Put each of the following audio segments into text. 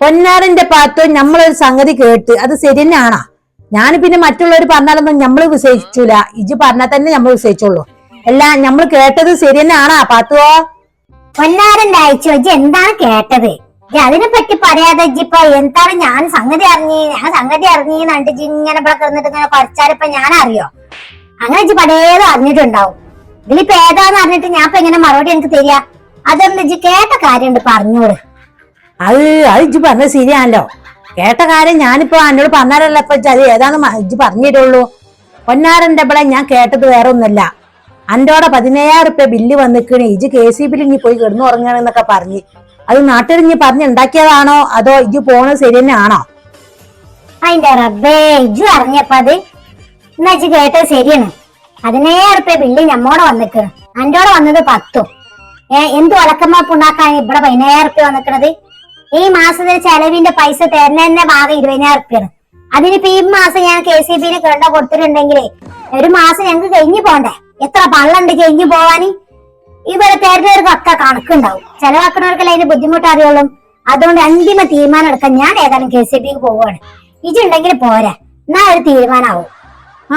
പൊന്നാറിന്റെ പാത്തോ നമ്മളൊരു സംഗതി കേട്ട് അത് ശരി തന്നെയാണോ ഞാൻ പിന്നെ മറ്റുള്ളവർ പറഞ്ഞാലൊന്നും നമ്മൾ വിശ്വസിച്ചില്ല ഇജ് പറഞ്ഞാൽ തന്നെ നമ്മൾ വിശ്വസിച്ചുള്ളൂ അല്ല നമ്മൾ കേട്ടത് ശരി തന്നെയാണ് പാത്തുവോ പൊന്നാരന്റെ അയച്ചു ഇജ് എന്താണ് കേട്ടത്? അതിനെ പറ്റി പറയാതെ ഇപ്പൊ എന്താണ് ഞാൻ സംഗതി അറിഞ്ഞ് ഞാൻ സംഗതി അറിഞ്ഞ് ഇജ്ജ് ഇങ്ങനെ ഇവിടെ കിടന്നിട്ട് ഇങ്ങനെ പഠിച്ചാലിപ്പൊ ഞാൻ അറിയോ അങ്ങനെ ഇജ്ജ് പടേതും അറിഞ്ഞിട്ടുണ്ടാവും. ഇതിലിപ്പോ ഏതാന്ന് അറിഞ്ഞിട്ട് ഞാൻ ഇപ്പൊ എങ്ങനെ മറുപടി എനിക്ക് തരിക? അതൊന്നും ഇജ്ജ് കേട്ട കാര്യമുണ്ട് പറഞ്ഞോട്. അത് അത് ഇജ്ജ് പറഞ്ഞത് ശരിയാണല്ലോ. കേട്ട കാര്യം ഞാനിപ്പോ എന്നോട് പറഞ്ഞാലല്ല ഇപ്പൊ ഇജ്ജ് അത് മ- ഇജ്ജ് പറഞ്ഞിട്ടുള്ളൂ. പൊന്നാരന്റെ ഇവിടെ ഞാൻ കേട്ടത് വേറെ ഒന്നല്ല അന്റോടെ പതിനയ്യായിരം റുപ്യ ബില്ല് വന്നിക്കണ്. ഇജ് കെ സി ബിയിൽ ഇനി പോയി കിടന്നു ഉറങ്ങണമെന്നൊക്കെ പറഞ്ഞ്. അത് നാട്ടിൽ ഇനി പറഞ്ഞുണ്ടാക്കിയതാണോ അതോ ഇജ് പോണത് ശരി തന്നെയാണോ അതിന്റെ റബ്ബേ ഇജ്ജു അറിഞ്ഞപ്പോ അത് എന്നാ ഇജ്ജ് കേട്ടത് ശരിയാണ്. പതിനയ്യായിരം റുപ്യ ബില്ല് നമ്മോടെ വന്നിക്കണ്. അന്റോടെ വന്നത് പത്തും. ഏ എന്ത് ഉലക്കമാപ്പ് ഉണ്ടാക്കാൻ ഇവിടെ പതിനയ്യായിരം റുപ്യ വന്നിക്കണത്? ഈ മാസത്തെ ചെലവിന്റെ പൈസ തരുന്നതിന്റെ ഭാഗം ഇരുപതിനായിരം റുപ്യാണ് അതിനിപ്പോ ഈ മാസം ഞാൻ കെ സി ബിന് കണ്ട കൊടുത്തിട്ടുണ്ടെങ്കിലേ ഒരു മാസം ഞങ്ങൾക്ക് കഴിഞ്ഞു പോണ്ടേ? എത്ര പള്ളുണ്ട് കഴിഞ്ഞു പോവാന്? ഇവരെ തരുന്നവർക്കൊക്കെ കണക്കുണ്ടാവും. ചെലവാക്കുന്നവർക്കല്ല അതിന്റെ ബുദ്ധിമുട്ട് അറിയുള്ളൂ അതുകൊണ്ട് അന്തിമ തീരുമാനം എടുക്കാൻ ഞാൻ ഏതായാലും കെ സി ബിക്ക് പോവാണ്. ഇജുണ്ടെങ്കിൽ പോരാ. എന്നാ ഒരു ആ,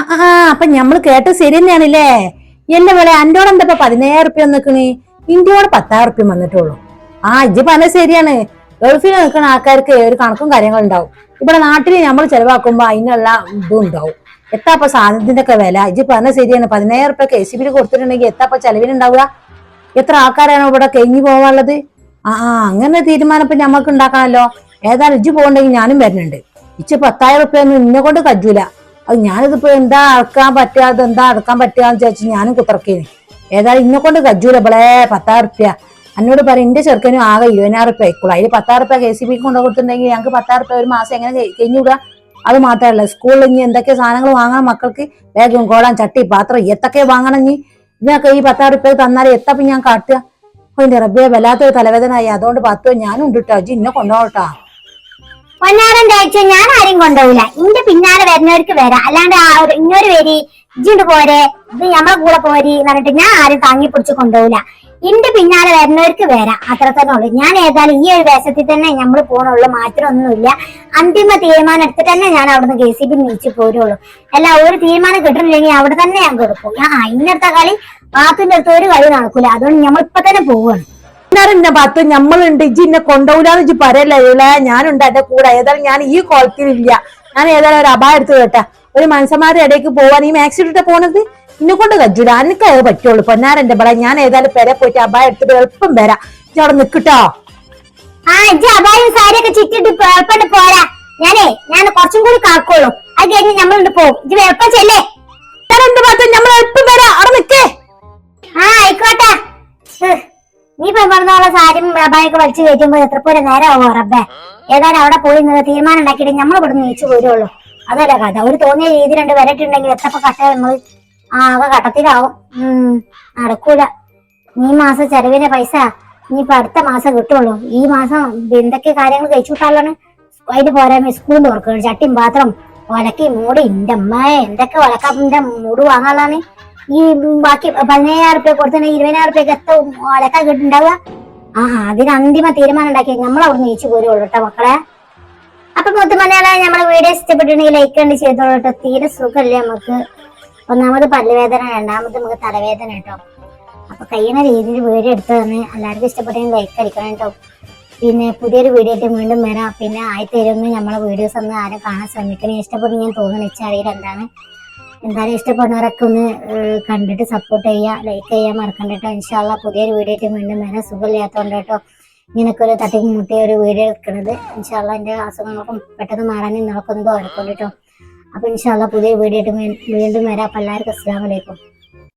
അപ്പൊ ഞമ്മൾ കേട്ടത് ശരി തന്നെയാണല്ലേ? എന്റെ പോലെ അന്റോടെ എന്താ പതിനയ്യായിരം റുപ്യ നിക്കണ് ഇന്ത്യയോട് പത്തായിരം വന്നിട്ടുള്ളൂ. ആ ഇജ്ജ് പറഞ്ഞ ശരിയാണ്. ഗൾഫിൽ നിൽക്കുന്ന ആൾക്കാർക്ക് ഒരു കണക്കും കാര്യങ്ങളും ഉണ്ടാവും. ഇവിടെ നാട്ടിൽ നമ്മൾ ചെലവാക്കുമ്പോൾ അതിനുള്ള ഇതും ഉണ്ടാവും. എത്താപ്പ സാധനത്തിന്റെ ഒക്കെ വില? ഇജ്ജ് പറഞ്ഞ ശരിയാണ്. പതിനായിരം റുപ്യ കെ സി ബിയിൽ കൊടുത്തിട്ടുണ്ടെങ്കിൽ എത്താപ്പ ചെലവിനുണ്ടാവുക എത്ര ആൾക്കാരാണ് ഇവിടെ കഴിഞ്ഞു പോവാനുള്ളത്? ആ അങ്ങനെ തീരുമാനം ഇപ്പൊ ഞമ്മക്ക് ഉണ്ടാക്കണമല്ലോ. ഏതായാലും ഇജ്ജ് പോകണ്ടെങ്കിൽ ഞാനും വരുന്നുണ്ട്. ഇച്ച് പത്തായിരം റുപ്യ ഒന്നും ഇന്നെ കൊണ്ട് കജൂല. അത് ഞാനിതിപ്പോ എന്താ അടക്കാൻ പറ്റാതെ എന്താ അടക്കാൻ പറ്റുകയെന്ന് വിചാരിച്ചു ഞാനും കുത്തിറക്കേന് ഏതായാലും ഇന്നെ കൊണ്ട് കജൂല ഇവളെ. പത്തായിരം റുപ്യ എന്നോട് പറയും എന്റെ ചെറുക്കനും ആകെ ഇരുപതിനായിരം റുപ്യ ആയിക്കോളൂ അതിൽ പത്താറ് റുപ്യ കെ സി ബിക്ക് കൊണ്ട് കൊടുത്തിട്ടുണ്ടെങ്കിൽ ഞങ്ങൾക്ക് പത്താറ് റുപ്യ ഒരു മാസം എങ്ങനെ കഴി- കഴിഞ്ഞുകൂടാ? അത് മാത്രമല്ല സ്കൂളിൽ ഇനി എന്തൊക്കെ സാധനങ്ങൾ വാങ്ങണം മക്കൾക്ക്? ബാഗും കോടാൻ ചട്ടി പാത്രം എത്തൊക്കെ വാങ്ങണം ഇനി? ഇതിനൊക്കെ ഈ പത്താറ് റുപ്യ തന്നാൽ എത്തപ്പം ഞാൻ കാട്ടുക? ഓ എന്റെ റബ്ബിയെ വല്ലാത്തൊരു തലവേദനയായി. അതുകൊണ്ട് പത്തോ ഞാനും ഉണ്ട് കേട്ടോ അജി ഇന്നെ കൊണ്ടോട്ടാ പൊന്നാരന്റെ ആഴ്ച ഞാൻ ആരും കൊണ്ടുപോകില്ല ഇന്റെ പിന്നാലെ വരുന്നവർക്ക് വരാം അല്ലാണ്ട് ഇങ്ങോട്ട് വരി ഇജിണ്ട് പോരെ ഇത് നമ്മളെ കൂടെ പോരി എന്ന് പറഞ്ഞിട്ട് ഞാൻ ആരും താങ്ങി പിടിച്ച് കൊണ്ടുപോകില്ല ഇന്റെ പിന്നാലെ വരുന്നവർക്ക് വരാം. അത്ര ഉള്ളു. ഞാൻ ഏതായാലും ഈ ഒരു വേഷത്തിൽ തന്നെ നമ്മൾ പോണുള്ളൂ. മാറ്റമൊന്നുമില്ല അന്തിമ തീരുമാനം എടുത്തിട്ട് തന്നെ ഞാൻ അവിടുന്ന് കെ സി ബി നീച്ചു പോരുള്ളൂ. അല്ല ഒരു തീരുമാനം കിട്ടുന്നില്ലെങ്കിൽ അവിടെ തന്നെ ഞാൻ കൊടുക്കും. ആ ഇന്നത്തെ കളി പാത്തിന്റെ അടുത്ത് ഒരു കളി നടക്കൂല. അതുകൊണ്ട് നമ്മൾ ഇപ്പൊ തന്നെ പോവാണ്. എന്നെ പത്ത് നമ്മളുണ്ട് ഇജി എന്നെ കൊണ്ടുപോകില്ലാന്ന് ഇജ്ജ് പറയല്ലേ? ഞാനുണ്ട് എന്റെ കൂടെ. ഏതായാലും ഞാൻ ഈ കോളത്തിലില്ല ഞാൻ ഏതായാലും ഒരു അപായം എടുത്ത് കേട്ടാ. ഒരു മനുഷ്യന്മാരുടെ ഇടയ്ക്ക് പോവാൻ ഈ മാക്സി പോണത്? ഇന്നെ കൊണ്ട് കജൂല എനിക്ക് അത് പറ്റുള്ളൂ. പൊന്നാരന്റെ ബള ഞാൻ ഏതായാലും പെരെ പോയിട്ട് അബായ എടുത്തിട്ട് എളുപ്പം വരാം. ഇജ്ജ് അവിടെ നിക്കട്ടോ ആ ഇജ്ജ് അപായം സാരിയൊക്കെ ചിറ്റിട്ട് എളുപ്പം പോരാ. ഞാനേ ഞാൻ കുറച്ചും കൂടി കാക്കോളൂ. അത് കഴിഞ്ഞ് നമ്മളുണ്ട് പോകും ഇജ്ജ് എളുപ്പം ചെല്ലേ? എന്ത് പത്ത് നമ്മൾ എളുപ്പം വരാം. അവിടെ നിക്കേ ആ ആയിക്കോട്ടെ. നീ ഇപ്പൊ പറഞ്ഞോളെ സാരിയും അപായൊക്കെ വലിച്ചു കയറ്റുമ്പോ എത്ര പോലെ നേരം ആവോ റബ്ബേ? ഏതായാലും അവിടെ പോയി നിന്ന് തീരുമാനം ഉണ്ടാക്കിയിട്ട് നമ്മൾ ഇവിടെ നീച്ചു പോരുള്ളൂ. അതല്ല കഥ. ഒരു തോന്നിയ രീതി രണ്ട് വരട്ടുണ്ടെങ്കിൽ എത്രപ്പോ കട്ട നമ്മൾ ആകെ കട്ടത്തിലാവും. നടക്കൂല. ഈ മാസം ചെലവിന്റെ പൈസ ഇനിയിപ്പൊ അടുത്ത മാസം കിട്ടുള്ളൂ. ഈ മാസം എന്തൊക്കെ കാര്യങ്ങൾ കഴിച്ചു വിട്ടാലാണ് അതിന് പോരാമ സ്കൂളിൽ തുറക്കണം ചട്ടിയും പാത്രം ഒലക്കി മൂടി. എന്റെ അമ്മയെ എന്തൊക്കെ ഒലക്കാപ്പിന്റെ മൂട് വാങ്ങാനുള്ളതാണ്. ഈ ബാക്കി പതിനയ്യായിരം റുപ്യ കൊടുത്തു ഇരുപതിനായിരം റുപ്യക്ക് എത്ര ഒലക്കാൻ കിട്ടുണ്ടാവുക ആ അതിന് അന്തിമ തീരുമാനം ഉണ്ടാക്കി നമ്മൾ അവിടെ നീച്ചു പോരുള്ളൂ കേട്ടോ മക്കളെ. അപ്പൊ മുത്തുമലയാളം നമ്മളെ വീഡിയോ ഇഷ്ടപ്പെട്ടിട്ടുണ്ടെങ്കിൽ ലൈക്ക് കണ്ട് ചെയ്തോളൂ കേട്ടോ. തീരെ സുഖമല്ലേ നമുക്ക് ഒന്നാമത് പല്ലുവേദന രണ്ടാമത് നമുക്ക് തലവേദന കേട്ടോ അപ്പൊ കഴിയുന്ന രീതിയിൽ വീഡിയോ എടുത്തു തന്നെ എല്ലാവർക്കും ഇഷ്ടപ്പെട്ടെങ്കിൽ ലൈക്ക് അടിക്കണം കേട്ടോ പിന്നെ പുതിയൊരു വീഡിയോ ആയിട്ട് വീണ്ടും വരാം. പിന്നെ ആയിത്തരുന്ന നമ്മളെ വീഡിയോസ് ഒന്ന് ആരും കാണാൻ ശ്രമിക്കണേ ഇഷ്ടപ്പെടുന്ന ഞാൻ തോന്നുന്നു വെച്ചറിയില്ല എന്താണ്. എന്തായാലും ഇഷ്ടപ്പെടുന്നവരൊക്കെ ഒന്ന് കണ്ടിട്ട് സപ്പോർട്ട് ചെയ്യുക ലൈക്ക് ചെയ്യാൻ മറക്കണ്ട കേട്ടോ ഇൻഷാല്ല പുതിയൊരു വീഡിയോ ആയിട്ട് വീണ്ടും വരാം. സുഖമില്ലാത്തതുകൊണ്ട് കേട്ടോ ഇങ്ങനൊക്കെ ഒരു തട്ടിമുട്ടിയ മുട്ടിയ ഒരു വീഡിയോ എടുക്കുന്നത് ഇൻഷാല്ല എന്റെ അസുഖങ്ങൾക്കും പെട്ടെന്ന് മാറാനും നിങ്ങൾക്കൊന്നും ആയിരിക്കും കേട്ടോ അപ്പൊ ഇൻഷാല്ല പുതിയ വീഡിയോ വീണ്ടും വരാം. അപ്പൊ എല്ലാവർക്കും അസ്സാം വലൈക്കും